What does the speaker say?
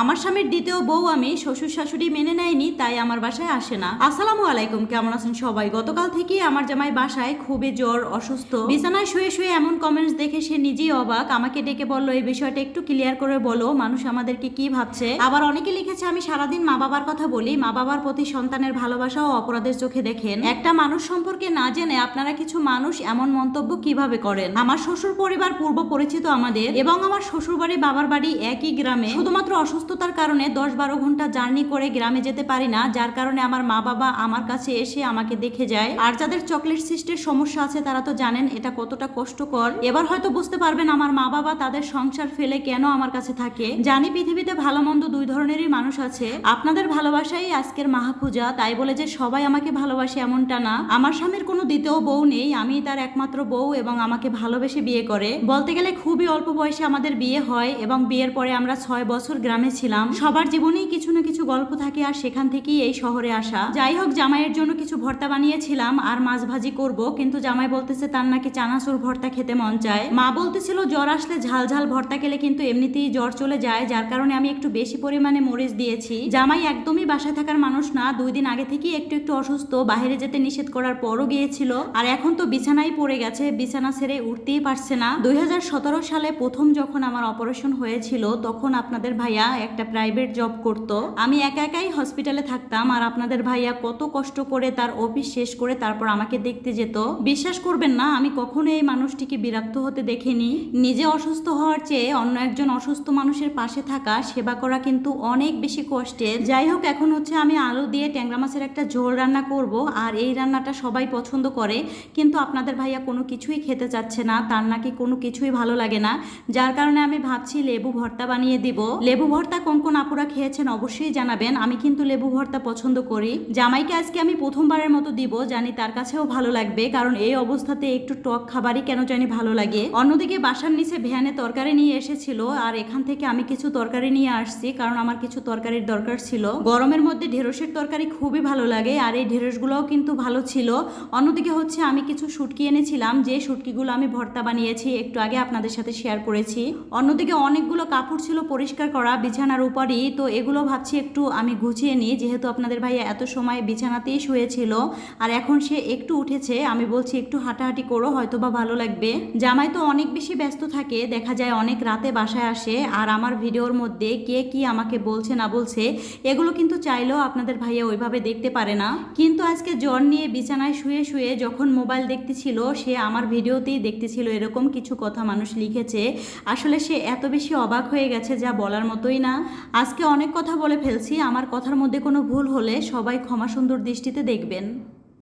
আমার স্বামীর দ্বিতীয় বউ আমি, শ্বশুর শাশুড়ি মেনে নেয়নি, তাই আমার বাসায় আসে না। আসসালামু আলাইকুম, কেমন আছেন সবাই? গতকাল থেকে আমার জামাই বাসায় খুবই জ্বর, অসুস্থ। বিছানায় শুয়ে শুয়ে এমন কমেন্টস দেখে সে নিজেই অবাক। আমাকে ডেকে বলল, এই বিষয়টা একটু ক্লিয়ার করে বলো, মানুষ আমাদেরকে কি ভাবছে? আবার অনেকে লিখেছে, আমি সারাদিন মা বাবার কথা বলি, মা বাবার প্রতি সন্তানের ভালোবাসা ও অপরাধের চোখে দেখেন। একটা মানুষ সম্পর্কে না জেনে আপনারা কিছু মানুষ এমন মন্তব্য কীভাবে করেন? আমার শ্বশুর পরিবার পূর্ব পরিচিত আমাদের এবং আমার শ্বশুর বাড়ি বাবার বাড়ি একই গ্রামে। শুধুমাত্র অসুস্থতার কারণে দশ বারো ঘণ্টা জার্নি করে গ্রামে যেতে পারি না, যার কারণে আমার মা বাবা আমার কাছে এসে আমাকে দেখে যায়। আর যাদের চকলেট সিস্টের সমস্যা আছে তারা তো জানেন এটা কতটা কষ্টকর। এবার হয়তো বুঝতে পারবেন আমার মা বাবা তাদের সংসার ফেলে কেন আমার কাছে থাকে। জানি পৃথিবীতে ভালো মন্দ দুই ধরনেরই মানুষ আছে। আপনাদের ভালোবাসাই আজকের মাহাপূজা, তাই বলে যে সবাই আমাকে ভালোবাসে এমনটা না। আমার স্বামীর কোনো দ্বিতীয় বউ নেই আমি তার একমাত্র বউ এবং আমাকে ভালোবেসে বিয়ে করে। বলতে গেলে খুবই অল্প বয়সে আমাদের বিয়ে হয় এবং বিয়ের পরে আমরা ছয় বছর গ্রামে ছিলাম সবার জীবনেই কিছু না কিছু গল্প থাকে আর সেখান থেকেই এই শহরে আসা। যাই হোক, জামাইয়ের জন্য কিছু ভর্তা বানিয়েছিলাম আর মাছ ভাজি করব, কিন্তু জামাই বলতেছে তার নাকি চানাচুর ভর্তা খেতে মন চায়। মা বলতেছিল, জ্বর আসলে ঝাল ঝাল ভর্তা খেলে কিন্তু এমনিতেই জ্বর চলে যায়, যার কারণে আমি একটু বেশি পরিমাণে মরিচ দিয়েছি। জামাই একদমই বাসায় থাকার মানুষ না, দুই দিন আগে থেকেই একটু একটু অসুস্থ বাইরে যেতে নিষেধ করার পরও গিয়েছিল। আর এখন তো বিছানায় পড়ে গেছে, বিছানা ছেড়ে উঠতেই পারছে না। দুই হাজার সতেরো সালে প্রথম যখন আমার অপারেশন হয়েছিল, তখন আপনাদের ভাইয়া একটা প্রাইভেট জব করত। আমি একা একাই হসপিটালে থাকতাম আর আপনাদের ভাইয়া কত কষ্ট করে তার অফিস শেষ করে তারপর আমাকে দেখতে যেত। বিশ্বাস করবেন না, আমি কখনো এই মানুষটিকে বিরক্ত হতে দেখিনি। নিজে অসুস্থ হওয়ার চেয়ে অন্য একজন অসুস্থ মানুষের পাশে থাকা, সেবা করা কিন্তু অনেক বেশি কষ্টের যাই হোক, এখন হচ্ছে আমি আলু দিয়ে ট্যাংরা মাছের একটা ঝোল রান্না করব আর এই রান্নাটা সবাই পছন্দ করে। কিন্তু আপনাদের ভাইয়া কোনো কিছুই খেতে চাচ্ছে না, তার নাকি কোনো কিছুই ভালো লাগে না। যার কারণে আমি ভাবছি লেবু ভর্তা বানিয়ে দিব। লেবু ভর্তা কোন কোন আপুরা খেয়েছেন অবশ্যই জানাবেন। আমি কিন্তু লেবু ভর্তা পছন্দ করি। জামাইকে আজকে আমি প্রথমবারের মতো দিব, জানি তার কাছেও ভালো লাগবে, কারণ এই অবস্থাতে একটু টক খাবারই কেন জানি ভালো লাগে। অন্যদিকে বাসার নিচে ভ্যানে তরকারি নিয়ে এসেছিল, আর এখান থেকে আমি কিছু তরকারি নিয়ে আসছি, কারণ আমার কিছু তরকারির দরকার ছিল। গরমের মধ্যে ঢেঁড়সের তরকারি খুবই ভালো লাগে, আর এই ঢেঁড়সগুলোও কিন্তু ভালো ছিল। অন্যদিকে হচ্ছে আমি কিছু শুটকি এনেছিলাম, যে শুটকিগুলো আমি ভর্তা বানিয়েছি, একটু আগে আপনাদের সাথে শেয়ার করেছি। অন্যদিকে অনেকগুলো কাপড় ছিল পরিষ্কার করা বিছানার উপরই। তো এগুলো ভাবছি একটু আমি গুছিয়ে নিই, যেহেতু আপনাদের ভাইয়া এত সময় বিছানাতেই শুয়েছিল। আর এখন সে একটু উঠেছে, আমি বলছি একটু হাঁটাহাঁটি করো হয়তো বা ভালো লাগবে। জামাই তো অনেক বেশি ব্যস্ত থাকে, দেখা যায় অনেক রাতে বাসায় আসে। আর আমার ভিডিওর মধ্যে কে কি আমাকে বলছে না বলছে, এগুলো কিন্তু চাইলেও আপনাদের ভাইয়া ওইভাবে দেখতে পারে না। কিন্তু আজকে জ্বর নিয়ে বিছানায় শুয়ে শুয়ে যখন মোবাইল দেখতেছিল, সে আমার ভিডিওতেই দেখতেছিল এরকম কিছু কথা মানুষ লিখেছে। আসলে সে এত বেশি অবাক হয়ে গেছে যা বলার মতোই না, আজকে অনেক কথা বলে ফেলছি, আমার কথার মধ্যে কোনো ভুল হলে সবাই ক্ষমা সুন্দর দৃষ্টিতে দেখবেন।